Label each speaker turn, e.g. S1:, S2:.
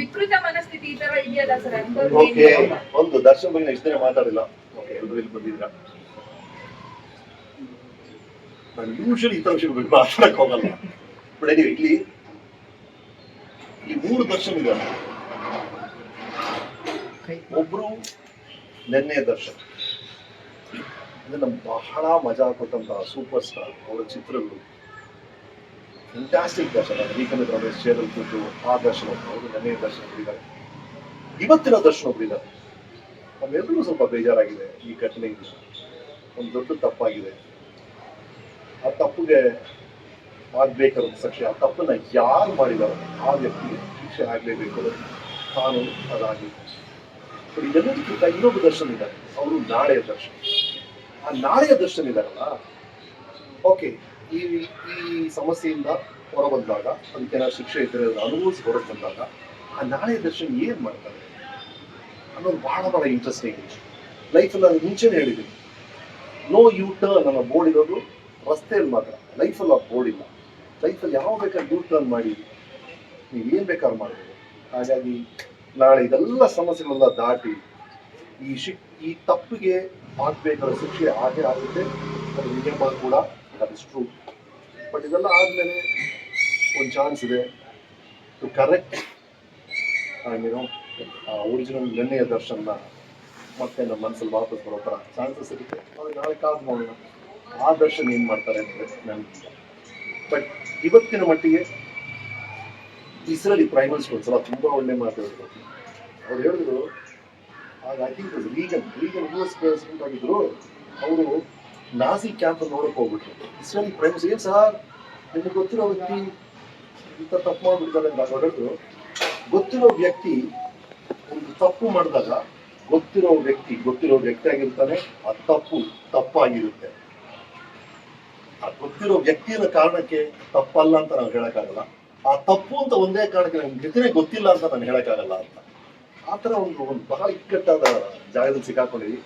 S1: ವಿಕೃತ ಮನಸ್ಥಿತಿ ಈ ಸರ್
S2: ಓಕೆ, ಒಂದು ದರ್ಶನ್ ಬಗ್ಗೆ ಇಷ್ಟೇ ಮಾತಾಡಿಲ್ಲ. ಓಕೆ ಎಲ್ಲರೂ ಇಲ್ಲಿ ಬಂದಿದ್ರ ನಾನು ಈ ತರ ವಿಷಯ ಬಗ್ಗೆ ಮಾತಾಡಕ್ ಹೋಗಲ್ಲ. ಬಟ್ ಎನಿವೆ ಇಲ್ಲಿ ಮೂರು ದರ್ಶನ್ ಇದ್ದಾರೆ ಒಬ್ರು ನೆನ್ನೆ ದರ್ಶನ್. ನಮ್ಗೆ ಬಹಳ ಮಜಾ ಕೊಟ್ಟಂತಹ ಸೂಪರ್ ಸ್ಟಾರ್ ಅವರ ಚಿತ್ರಗಳು. ಫ್ಯಾಂಟಾಸ್ಟಿಕ್ ದರ್ಶನ. ವೀಕಂದ್ರ ರಮೇಶ್ ಚೇರಲ್ ಕೂತು ಆ ದರ್ಶನ ಅವರು ನೆನ್ನೆ ದರ್ಶನ ಒಬ್ಬರಿದ್ದಾರೆ ಇವತ್ತಿನ ದರ್ಶನ ಒಬ್ಬರಿದ್ದಾರೆ ನಮ್ಮೆಲ್ಲರೂ ಸ್ವಲ್ಪ ಬೇಜಾರಾಗಿದೆ ಈ ಘಟನೆಯಿಂದ ಒಂದು ದೊಡ್ಡ ತಪ್ಪಾಗಿದೆ. ಆ ತಪ್ಪಿಗೆ ಆಗ್ಬೇಕಾದ ಶಿಕ್ಷೆ ಆ ತಪ್ಪನ್ನ ಯಾರು ಮಾಡಿದಾರೋ ಆ ವ್ಯಕ್ತಿಗೆ ಶಿಕ್ಷೆ ಆಗಲೇಬೇಕು ಕಾನೂನು ಅದಾಗಿ ಇದೆಲ್ಲದಕ್ಕಿಂತ ಇನ್ನೊಬ್ಬ ದರ್ಶನ ಇದ್ದಾರೆ ಅವರು ನಾಳೆಯ ದರ್ಶನ. ಆ ನಾಳೆಯ ದರ್ಶನ ಇದ್ದಾರಲ್ಲ ಓಕೆ ಈ ಈ ಸಮಸ್ಯೆಯಿಂದ ಹೊರಬಂದಾಗ, ಅದಕ್ಕೆ ಏನಾದ್ರು ಶಿಕ್ಷೆ ಅದನ್ನ ಅನುಭವಿಸಿ ಹೊರಗೆ ಬಂದಾಗ, ಆ ನಾಳೆ ದರ್ಶನ ಏನ್ ಮಾಡ್ತಾರೆ? ಅನ್ನೋದು ಬಹಳ ಬಹಳ ಇಂಟ್ರೆಸ್ಟಿಂಗ್ ಲೈಫಲ್ಲಿ ನಾನು ಮುಂಚೆನೇ ಹೇಳಿದ್ದೀನಿ. ನೋ ಯು ಟರ್ನ್ ಅನ್ನೋ ಬೋರ್ಡ್ ಇರೋದು ರಸ್ತೆಯಲ್ಲಿ ಮಾತ್ರ. ಲೈಫಲ್ಲಿ ಆ ಬೋರ್ಡ್ ಇಲ್ಲ. ಲೈಫಲ್ಲಿ ಯಾವ ಬೇಕಾದ್ರೆ ಯು ಟರ್ನ್ ಮಾಡಿ, ನೀವು ಏನು ಬೇಕಾದ್ರೂ ಮಾಡಬಹುದು ಹಾಗಾಗಿ ನಾಳೆ ಇದೆಲ್ಲ ಸಮಸ್ಯೆಗಳೆಲ್ಲ ದಾಟಿ, ಈ ಶಿಕ್, ಈ ತಪ್ಪಿಗೆ ಆಗ್ಬೇಕಾದ ಶಿಕ್ಷೆ ಹಾಗೆ ಆಗುತ್ತೆ. ಅದು ನಿಯಮ ಕೂಡ ದಟ್ ಇಸ್ ಟ್ರೂ ಬಟ್ ಇದೆಲ್ಲ ಆದಮೇಲೆ ಒಂದು ಚಾನ್ಸ್ ಇದೆ ಟು ಕರೆಕ್ಟ್ ಏನೋ ಒರಿಜಿನಲ್ ನೆನ್ನೆಯ ದರ್ಶನ ಮತ್ತೆ ನಮ್ಮ ಮನಸ್ಸಲ್ಲಿ ವಾಪಸ್ ಬರೋ ಥರ ಚಾನ್ಸಸ್ ಇರುತ್ತೆ. ಅದು ನಾಳೆ ಕಾದು ನೋಡೋಣ. ಆ ದರ್ಶನ್ ಏನು ಮಾಡ್ತಾರೆ ಅಂದರೆ ನನಗಿಲ್ಲ ಬಟ್ ಇವತ್ತಿನ ಮಟ್ಟಿಗೆ ಇಸ್ರೇಲಿ ಪ್ರೈಮ್ ಮಿನಿಸ್ಟರ್ ಒಂದ್ಸಲ ತುಂಬ ಒಳ್ಳೆ ಮಾತಾಡಿದ್ರು ಅವ್ರು ಹೇಳಿದ್ರು ಆಗ I think Reagan Reagan U S president ಆಗಿದ್ರು, ಅವರು ನಾಸಿ ಕ್ಯಾಂಪ್ ನೋಡಕ್ ಹೋಗ್ಬಿಟ್ರು. ಇಸ್ರೇಲಿ ಪ್ರೈಮ್ಸ್ ಏನ್ ಸರ್ ನಿಮ್ಗೆ ಗೊತ್ತಿರೋ ವ್ಯಕ್ತಿ ಇಂಥ ತಪ್ಪು ಮಾಡ್ಬಿಡ್ತಾರೆ ಅಂತ ಹೊರಟು ಗೊತ್ತಿರೋ ವ್ಯಕ್ತಿ ಒಂದು ತಪ್ಪು ಮಾಡಿದಾಗ ಗೊತ್ತಿರೋ ವ್ಯಕ್ತಿ ಗೊತ್ತಿರೋ ವ್ಯಕ್ತಿ ಆಗಿರ್ತಾನೆ, ಆ ತಪ್ಪು ತಪ್ಪಾಗಿರುತ್ತೆ. ಆ ಗೊತ್ತಿರೋ ವ್ಯಕ್ತಿಯ ಕಾರಣಕ್ಕೆ ತಪ್ಪಲ್ಲ ಅಂತ ನಾವು ಹೇಳಕ್ಕಾಗಲ್ಲ. ಆ ತಪ್ಪು ಅಂತ ಒಂದೇ ಕಾರಣಕ್ಕೆ ನಮ್ಗೆ ಗತಿನೇ ಗೊತ್ತಿಲ್ಲ ಅಂತ ನಾನು ಹೇಳಕ್ಕಾಗಲ್ಲ ಅಂತ. ಆ ಥರ ಒಂದು ಒಂದು ಬಹಳ ಇಕ್ಕಟ್ಟಾದ ಜಾಗದಲ್ಲಿ ಸಿಕ್ಕಾಕೊಂಡಿದ್ವಿ